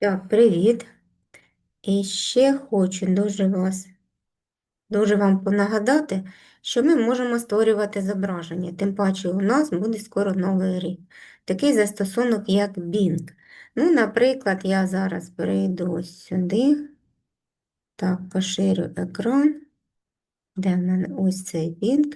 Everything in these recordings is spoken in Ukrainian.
Привіт. І ще хочу дуже вас, дуже вам понагадати, що ми можемо створювати зображення. Тим паче у нас буде скоро новий рік. Такий застосунок, як Bing. Ну, наприклад, я зараз перейду сюди. Так, поширю екран. Де в мене ось цей Bing.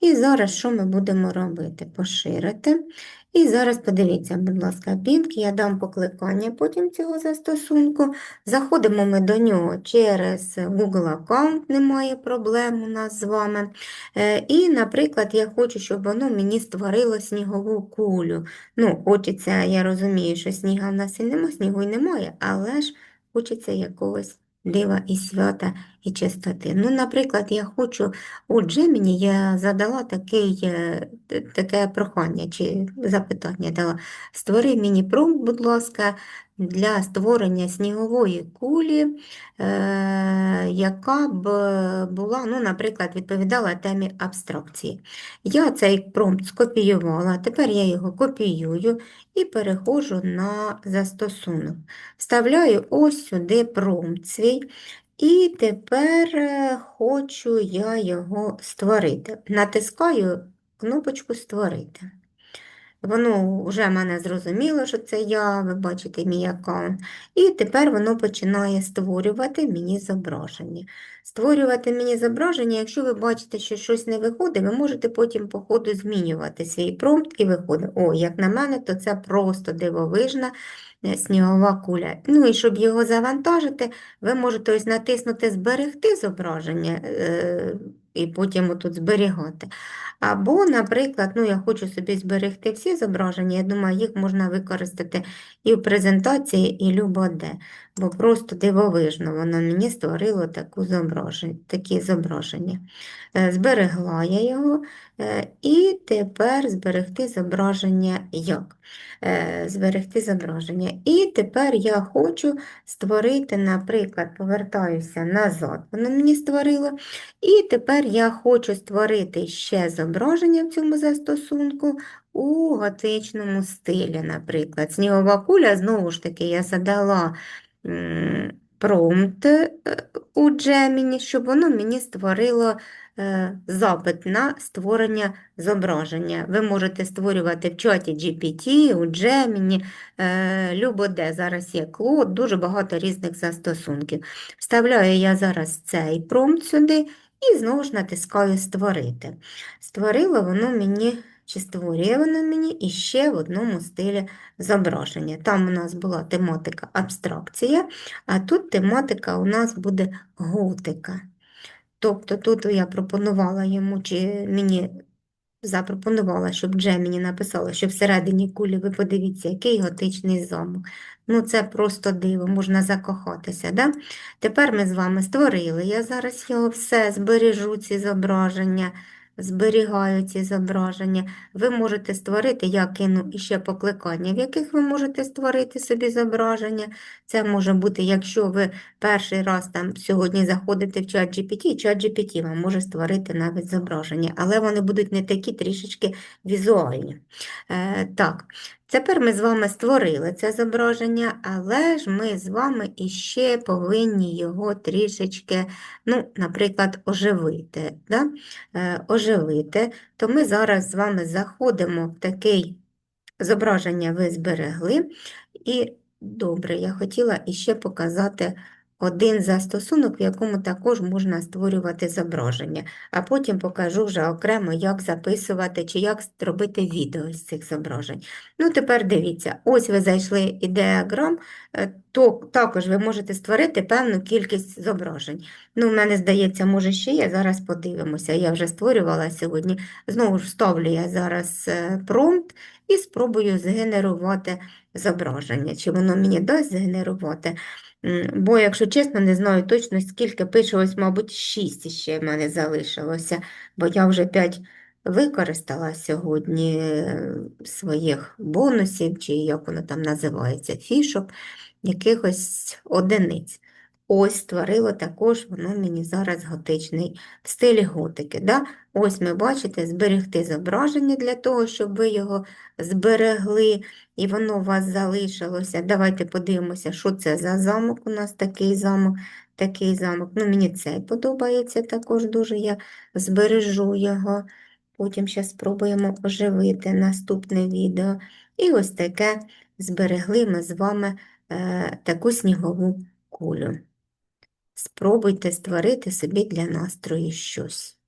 І зараз що ми будемо робити? Поширити. І зараз подивіться, будь ласка, Bing, я дам покликання потім цього застосунку. Заходимо ми до нього через Google аккаунт, немає проблем у нас з вами. Е, І, наприклад, я хочу, щоб воно мені створило снігову кулю. Ну, хочеться, я розумію, що сніга в нас і немає, снігу й немає, але ж хочеться якогось дива і свята і чистоти. Ну, наприклад, я хочу у Джеміні я задала такий, е, таке прохання чи запитання дала. Створи мені промпт, будь ласка, для створення снігової кулі, е, яка б була, ну, наприклад, відповідала темі абстракції. Я цей промпт скопіювала, тепер я його копіюю і переходжу на застосунок. Вставляю ось сюди промпт свій. І тепер е, хочу я його створити. Натискаю кнопочку Створити. Воно вже мене зрозуміло, що це я, ви бачите мій аккаунт. І тепер воно починає створювати мені зображення. Створювати мені зображення, якщо ви бачите, що щось не виходить, ви можете потім по ходу змінювати свій промпт і виходить. О, як на мене, то це просто дивовижна е, снігова куля. Ну і щоб його завантажити, ви можете ось натиснути Зберегти зображення е, і потім отут зберігати. Або, наприклад, ну, я хочу собі зберегти всі зображення, я думаю, їх можна використати і в презентації, і любо-де, бо просто дивовижно воно мені створило таку зображення, такі зображення. Е, Зберегла я його, е, і тепер зберегти зображення як? Е, Зберегти зображення. І тепер я хочу створити, наприклад, повертаюся назад, воно мені створило. І тепер я хочу створити ще зображення в цьому застосунку у готичному стилі, наприклад. Снігова куля, знову ж таки, я задала промпт е, у Gemini, щоб воно мені створило е, запит на створення зображення. Ви можете створювати в чаті GPT, у Gemini, е, любо-де. Зараз є Claude, дуже багато різних застосунків. Вставляю я зараз цей промпт сюди. І знову ж натискаю Створити. Створило воно мені, чи створює воно мені іще в одному стилі зображення. Там у нас була тематика абстракція, а тут тематика у нас буде готика. Тобто тут я пропонувала йому, чи мені запропонувала, щоб Джеміні написала, що всередині кулі ви подивіться, який готичний замок. Ну, це просто диво, можна закохатися. Да? Тепер ми з вами створили. Я зараз його все збережу, ці зображення, зберігаю ці зображення. Ви можете створити, я кину іще покликання, в яких ви можете створити собі зображення. Це може бути, якщо ви перший раз там сьогодні заходите в чат GPT, чат GPT вам може створити навіть зображення, але вони будуть не такі трішечки візуальні. Е, так, тепер ми з вами створили це зображення, але ж ми з вами іще повинні його трішечки, ну, наприклад, оживити. Да? Е, оживити, то ми зараз з вами заходимо в таке зображення ви зберегли. І добре, я хотіла іще показати один застосунок, в якому також можна створювати зображення, а потім покажу вже окремо, як записувати чи як робити відео з цих зображень. Ну, тепер дивіться, ось ви зайшли ідеограм, е, то також ви можете створити певну кількість зображень. Ну, в мене здається, може ще є, зараз подивимося. Я вже створювала сьогодні. Знову ж вставлю я зараз е, промпт і спробую згенерувати зображення. Чи воно мені дасть згенерувати? Бо, якщо чесно, не знаю точно, скільки пише, ось, мабуть, 6 ще в мене залишилося, бо я вже 5 використала сьогодні е, своїх бонусів, чи як воно там називається, фішок, якихось одиниць. Ось створило також воно мені зараз готичний в стилі готики. Да? Ось ми бачите, зберегти зображення для того, щоб ви його зберегли і воно у вас залишилося. Давайте подивимося, що це за замок. У нас такий замок, такий замок. Ну, мені цей подобається також дуже. Я збережу його. Потім ще спробуємо оживити наступне відео. І ось таке зберегли ми з вами е, таку снігову кулю. Спробуйте створити собі для настрою щось.